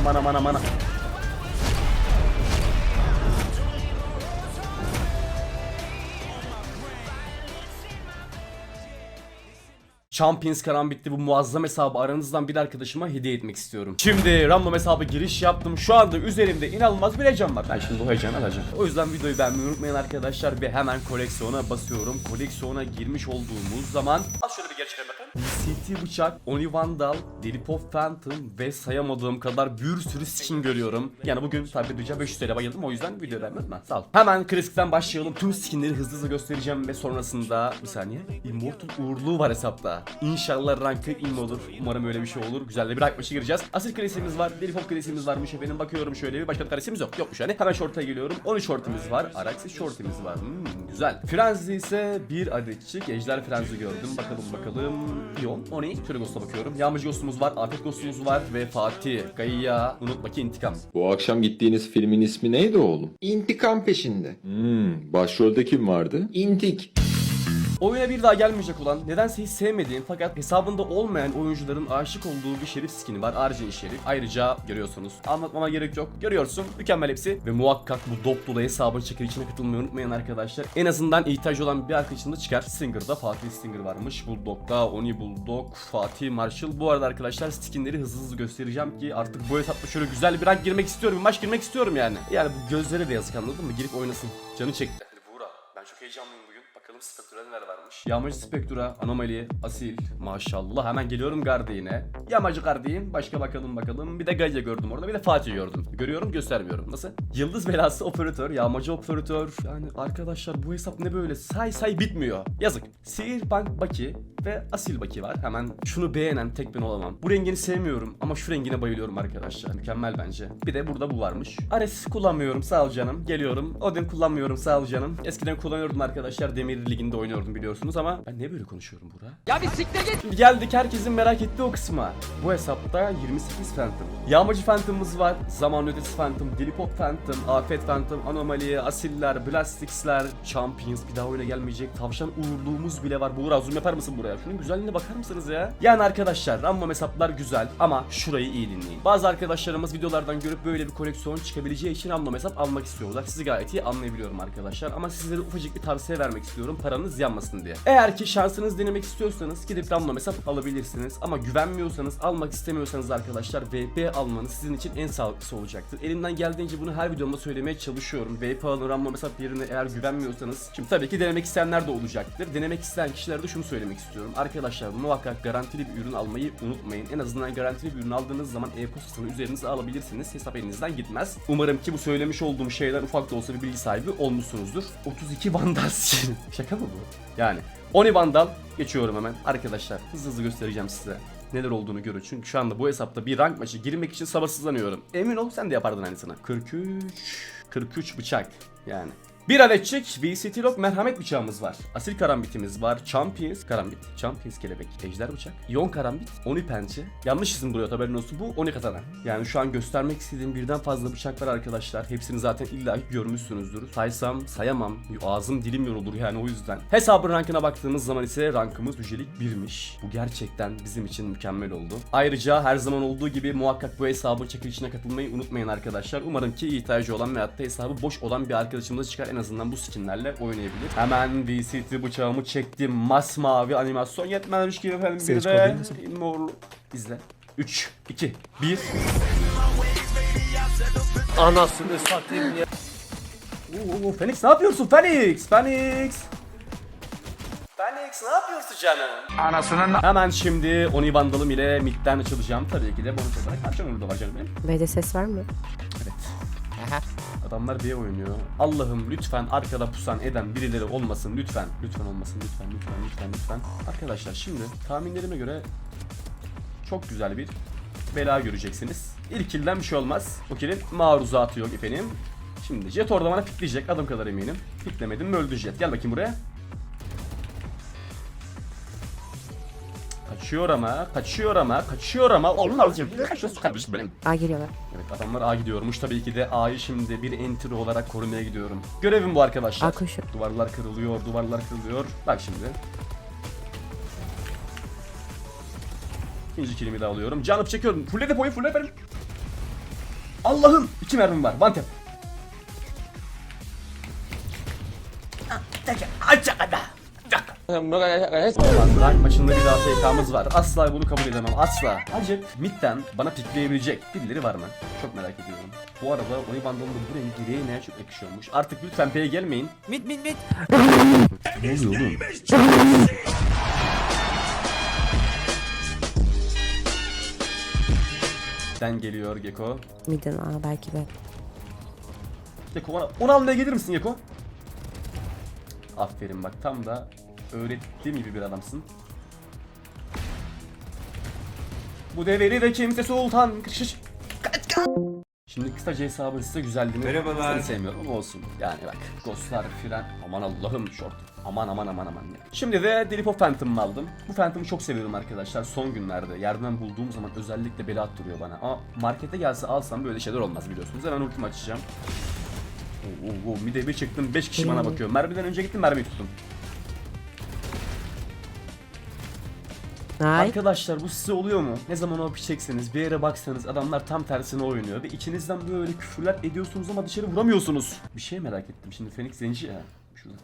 మన మన మన Champions Karambit'te bu muazzam hesabı aranızdan bir arkadaşıma hediye etmek istiyorum. Şimdi random hesabı giriş yaptım. Şu anda üzerimde inanılmaz bir heyecan var. Ben şimdi bu heyecanı alacağım. O yüzden videoyu beğenmeyi unutmayın arkadaşlar ve hemen koleksiyona basıyorum. Koleksiyona girmiş olduğumuz zaman az şöyle bir geri çıkarın bakın. CT bıçak, Oni Vandal, Deli Pop Phantom ve sayamadığım kadar bir sürü skin görüyorum. Yani bugün tabi duyacağım 500 TL bayıldım o yüzden video beğenmedim ben. Sağ ol. Hemen klasikten başlayalım. Tüm skinleri hızlı hızlı göstereceğim ve sonrasında bir saniye. Immortal uğurluğu var hesapta. İnşallah rankı im olur. Umarım öyle bir şey olur. Güzel de bir rank maçı gireceğiz. Asil klasiğimiz var. Deli Pop klasiğimiz varmış efendim. Bakıyorum şöyle bir başka bir klasiğimiz yok. Yokmuş yani. Hemen short'a geliyorum. 13 short'imiz var. Araxis short'imiz var. Hmm, güzel. Frenzy ise bir adetçik. Ejder Frenzy gördüm. Bakalım bakalım. Ion, Oni. Şöyle Ghost'a bakıyorum. Yağmacı Ghost'umuz var. Afet Ghost'umuz var. Ve Fatih. Gayya. Unutma ki intikam. Bu akşam gittiğiniz filmin ismi neydi oğlum? İntikam peşinde. Hmm, başrolde kim vardı? İntik. Oyuna bir daha gelmeyecek olan, nedense hiç sevmediğim fakat hesabında olmayan oyuncuların aşık olduğu bir şerif skini var. Arjin şerif. Ayrıca görüyorsunuz. Anlatmama gerek yok. Görüyorsun. Mükemmel hepsi. Ve muhakkak bu dop dolu hesabın çekilişine katılmayı unutmayın arkadaşlar. En azından ihtiyaç olan bir arkadaşın da çıkar. Stinger'da Fatih Stinger varmış. Bulldog'da Oni Bulldog, Fatih Marshall. Bu arada arkadaşlar skinleri hızlı hızlı göstereceğim ki artık bu hesapta şöyle güzel bir rank girmek istiyorum. Bir maç girmek istiyorum yani. Yani bu gözlere de yazık anladın mı? Girip oynasın. Canı çekti. Buğra ben çok heyecanlıyım. Bakalım Spectre'da neler varmış. Yağmacı Spectra, Anomali, Asil. Maşallah hemen geliyorum Gardi yine. Yağmacı Gardi'yim. Başka bakalım bakalım. Bir de Gaia gördüm orada. Bir de Fatih gördüm. Görüyorum göstermiyorum. Nasıl? Yıldız belası operatör, yağmacı operatör. Yani arkadaşlar bu hesap ne böyle? Say say bitmiyor. Yazık. Sihirbang Baki ve Asil Baki var. Hemen şunu beğenen tek ben olamam. Bu rengini sevmiyorum ama şu rengine bayılıyorum arkadaşlar. Mükemmel bence. Bir de burada bu varmış. Ares kullanmıyorum sağ ol canım. Geliyorum. Odin kullanmıyorum sağ ol canım. Eskiden kullanıyordum arkadaşlar. Demir Ligi'nde oynuyordum biliyorsunuz ama ben ne böyle konuşuyorum Burak? Ya bir siktir git. Şimdi geldik herkesin merak ettiği o kısma. Bu hesapta 28 Phantom. Yağmacı Phantom'ımız var. Zaman ötesi Phantom, Delipop Phantom, Afet Phantom, Anomali, Asiller, Blastix'ler, Champions bir daha oyuna gelmeyecek. Tavşan uğurluğumuz bile var. Buğra zoom yapar mısın buraya? Şunun güzelliğine bakar mısınız ya? Yani arkadaşlar random hesaplar güzel ama şurayı iyi dinleyin. Bazı arkadaşlarımız videolardan görüp böyle bir koleksiyon çıkabileceği için random hesap almak istiyorlar. Sizi gayet iyi anlayabiliyorum arkadaşlar. Ama sizlere ufacık bir tavsiye vermek istiyorum. Paranız yanmasın diye. Eğer ki şansınız denemek istiyorsanız gidip random hesap alabilirsiniz. Ama güvenmiyorsanız, almak istemiyorsanız arkadaşlar VP almanız sizin için en sağlıklısı olacaktır. Elimden geldiğince bunu her videomda söylemeye çalışıyorum. VP alın random hesap yerine eğer güvenmiyorsanız. Şimdi tabii ki denemek isteyenler de olacaktır. Denemek isteyen kişilere de şunu söylemek istiyorum. Arkadaşlar muhakkak garantili bir ürün almayı unutmayın. En azından garantili bir ürün aldığınız zaman e-postasını üzerinize alabilirsiniz. Hesap elinizden gitmez. Umarım ki bu söylemiş olduğum şeyler ufak da olsa bir bilgi sahibi olmuşsunuzdur. 32 vandal skin. Şaka mı bu? Yani. Oni vandal geçiyorum hemen. Arkadaşlar hızlı hızlı göstereceğim size neler olduğunu görün. Çünkü şu anda bu hesapta bir rank maçı girmek için sabırsızlanıyorum. Emin ol sen de yapardın aynısını. 43 43 bıçak yani. Bir adetçik VCT Lock merhamet bıçağımız var. Asil karambitimiz var. Champions karambit. Champions kelebek. Ejder bıçak. Ion karambit. Oni pençe. Yanlış isim duruyor haberin olsun. Bu Oni katana. Yani şu an göstermek istediğim birden fazla bıçak var arkadaşlar. Hepsini zaten illa görmüşsünüzdür. Saysam sayamam. Ağzım dilim yorulur yani o yüzden. Hesabın rankına baktığımız zaman ise rankımız yücelik 1'miş. Bu gerçekten bizim için mükemmel oldu. Ayrıca her zaman olduğu gibi muhakkak bu hesabın çekilişine katılmayı unutmayın arkadaşlar. Umarım ki ihtiyacı olan veyahut da hesabı boş olan bir arkadaşımız çıkar en azından bu skinlerle oynayabilir. Hemen VCT bıçağımı çektim. Masmavi animasyon yetmezmiş gibi efendim bir de morlu. İzle. 3, 2, 1. Anasını satayım ya. Oo, Phoenix ne yapıyorsun Phoenix? Phoenix. Phoenix ne yapıyorsun canım? Anasının Hemen şimdi Oni Vandal'ım ile midden açılacağım. Tabii ki de bonus olarak kaçan orada var canım benim. B'de ses var mı? Adamlar B oynuyor. Allah'ım lütfen arkada pusan eden birileri olmasın lütfen. Lütfen olmasın lütfen lütfen lütfen lütfen. Arkadaşlar şimdi tahminlerime göre çok güzel bir bela göreceksiniz. İlk kilden bir şey olmaz. Bu killin maruzatı yok efendim. Şimdi Jet orada bana pikleyecek adım kadar eminim. Piklemedim mi öldü Jet. Gel bakayım buraya. Kaçıyor ama, kaçıyor ama, kaçıyor ama. Olmaz. Kaçıyorsun kardeşim benim. A geliyorlar. Evet adamlar A gidiyormuş. Tabii ki de A'yı şimdi bir entry olarak korumaya gidiyorum. Görevim bu arkadaşlar. A koşuyor. Duvarlar kırılıyor, duvarlar kırılıyor. Bak şimdi. İkinci kilimi de alıyorum. Canıp çekiyorum. Fulle depoyu fulle verin. Allah'ım! İki mermim var. One tap. Rank maçında bir AFK'mız var. Asla bunu kabul edemem. Asla. Acık midden bana pikleyebilecek birileri var mı? Çok merak ediyorum. Bu arada Oni Bandon'un bu rengi direğine çok yakışıyormuş. Artık lütfen P'ye gelmeyin. Mit mit mit. Ne oluyor oğlum? Den geliyor Geko. Midden aa belki de. Geko bana onu almaya gelir misin Geko? Aferin bak tam da öğrettiğim gibi bir adamsın. Bu deveri de kimse sultan. Kaç kaç. Şimdi kısaca hesabın size güzelliğini Merhabalar. seni sevmiyorum ama olsun. Yani bak ghostlar fren aman Allah'ım short. Aman aman aman aman. ya. Şimdi de Delip of Phantom'ı aldım. Bu Phantom'ı çok seviyorum arkadaşlar son günlerde. Yerden bulduğum zaman özellikle bela attırıyor bana. Ama markete gelse alsam böyle şeyler olmaz biliyorsunuz. Hemen ultimi açacağım. Oo, oo, oo, mide bir çıktım 5 kişi bana bakıyor. Mermiden önce gittim mermiyi tuttum. Ay. Arkadaşlar bu size oluyor mu? Ne zaman o çekseniz bir yere baksanız adamlar tam tersine oynuyor ve içinizden böyle küfürler ediyorsunuz ama dışarı vuramıyorsunuz. Bir şey merak ettim şimdi Phoenix zenci ya. Şurada.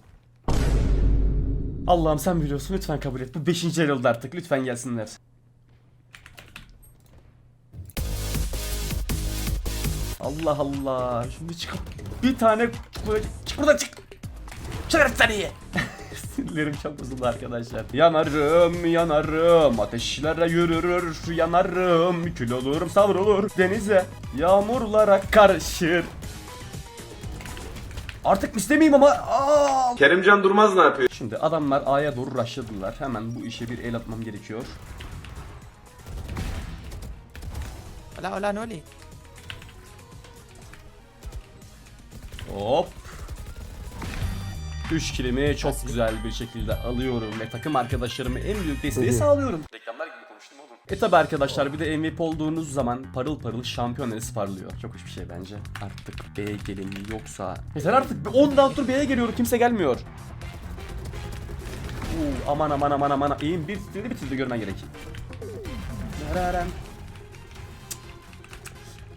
Allah'ım sen biliyorsun lütfen kabul et. Bu 5. el oldu artık lütfen gelsinler. Allah Allah. Şimdi çık. Bir tane böyle çık buradan çık. Çıkar seni. Sinirlerim çok arkadaşlar. Yanarım yanarım ateşlere yürür yanarım kül olurum savrulur denize yağmurlara karşı. Artık istemeyeyim ama aa! Kerimcan Durmaz ne yapıyor? Şimdi adamlar A'ya doğru rushladılar. Hemen bu işe bir el atmam gerekiyor. Hola hola Noli. Hop. 3 kilimi çok güzel bir şekilde alıyorum ve takım arkadaşlarıma en büyük desteği sağlıyorum. Reklamlar gibi konuştum oğlum. E tabi arkadaşlar bir de MVP olduğunuz zaman parıl parıl şampiyon elisi parlıyor. Çok hoş bir şey bence. Artık B'ye gelin yoksa... Yeter artık 10 round'dur B'ye geliyorum kimse gelmiyor. Uu, aman aman aman aman. İyiyim bir titredi bir titredi görmen gerek.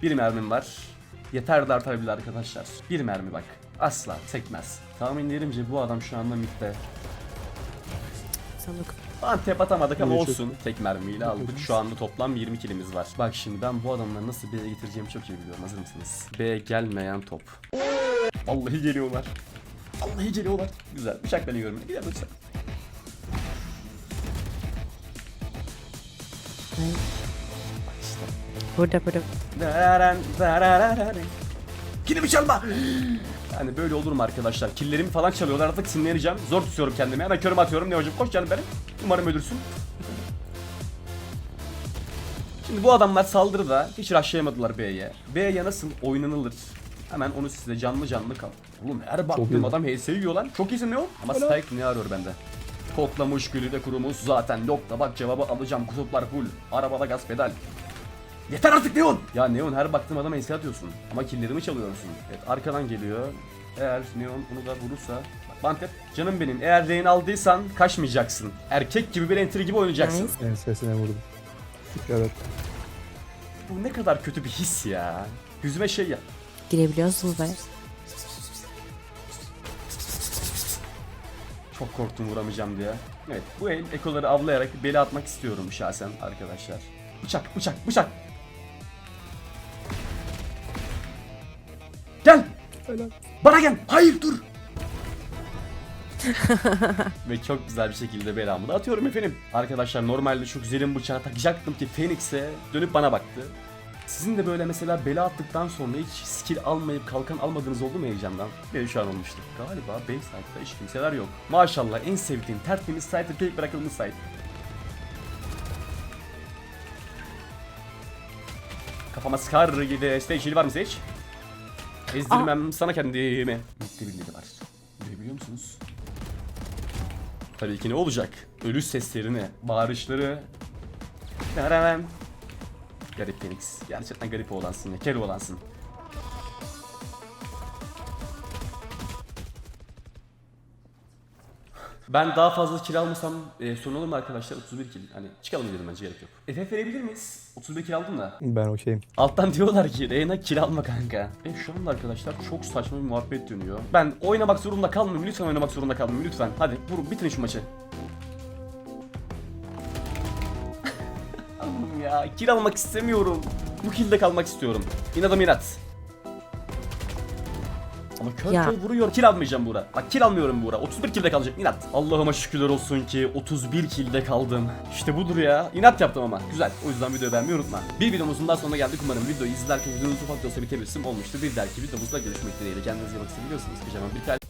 Bir mermim var. Yeter de artabilir arkadaşlar. Bir mermi bak. Asla sekmez. Tahminlerimce bu adam şu anda midde. Sanık. Antep atamadık ama olsun. Tek mermiyle aldık. Şu anda toplam 20 kilimiz var. Bak şimdi ben bu adamları nasıl B'ye getireceğimi çok iyi biliyorum. Hazır mısınız? B gelmeyen top. Vallahi geliyorlar. Vallahi geliyorlar. Güzel. Bıçak beni görmedi. Gidelim. Bak işte. Burada burada. Dararan, darararan. Yani böyle olur mu arkadaşlar? Killerimi falan çalıyorlar artık sinirleneceğim. Zor tutuyorum kendimi. Hemen körüm atıyorum. Ne hocam? Koş canım benim. Umarım ölürsün. Şimdi bu adamlar saldırıda hiç rushlayamadılar B'ye. B'ye nasıl oynanılır? Hemen onu size canlı canlı kal. Oğlum her baktığım adam HS yiyor lan. Çok iyisin ne o? Ama Spike ne arıyor bende? Koklamış gülü de kurumuş zaten nokta bak cevabı alacağım kutuplar full. Arabada gaz pedal. Yeter artık Neon! Ya Neon her baktığım adama ense atıyorsun. Ama killerimi çalıyorsun. Evet arkadan geliyor. Eğer Neon bunu da vurursa... Bak Bantep canım benim eğer rehin aldıysan kaçmayacaksın. Erkek gibi bir entry gibi oynayacaksın. Nice. Ensesine vurdum. Evet. Bu ne kadar kötü bir his ya. Yüzüme şey ya. Girebiliyorsunuz be. Çok korktum vuramayacağım diye. Evet bu el ekoları avlayarak beli atmak istiyorum şahsen arkadaşlar. Bıçak bıçak bıçak. Gel. Bana gel. Hayır dur. Ve çok güzel bir şekilde belamı da atıyorum efendim. Arkadaşlar normalde şu güzelim bıçağı takacaktım ki Phoenix'e dönüp bana baktı. Sizin de böyle mesela bela attıktan sonra hiç skill almayıp kalkan almadığınız oldu mu heyecandan? Benim şu an olmuştu. Galiba Bayside'da hiç kimseler yok. Maşallah en sevdiğim tertemiz site tek bırakılmış site. Kafama sıkar gibi stage var mı stage? Ezdirmem sana kendimi. Bitti birileri var. Duyabiliyor musunuz? Tabii ki ne olacak? Ölü seslerini, bağırışları. Garip Phoenix. Gerçekten garip oğlansın ya. Keri oğlansın. Ben daha fazla kill almasam e, sorun olur mu arkadaşlar? 31 kill. Hani çıkalım dedim bence gerek yok. FF verebilir miyiz? 31 kill aldım da. Ben okeyim. Alttan diyorlar ki Reyna kill alma kanka. E şu anda arkadaşlar çok saçma bir muhabbet dönüyor. Ben oynamak zorunda kalmayayım. Lütfen oynamak zorunda kalmayayım. Lütfen. Hadi vurun bitirin şu maçı. Ya kill almak istemiyorum. Bu killde kalmak istiyorum. İnadım inat. Ama kör Ya. kör vuruyor. Kill almayacağım Buğra. Bak kill almıyorum Buğra. 31 killde kalacak inat. Allah'ıma şükürler olsun ki 31 killde kaldım. İşte budur ya. İnat yaptım ama. Güzel. O yüzden videoyu beğenmeyi unutma. Bir videomuzun daha sonuna geldik. Umarım videoyu izlerken videonun ufak da olsa bir tebessüm olmuştur. Bir dahaki videomuzda görüşmek dileğiyle. Kendinize iyi bakın. Biliyorsunuz. Kocaman bir kalp.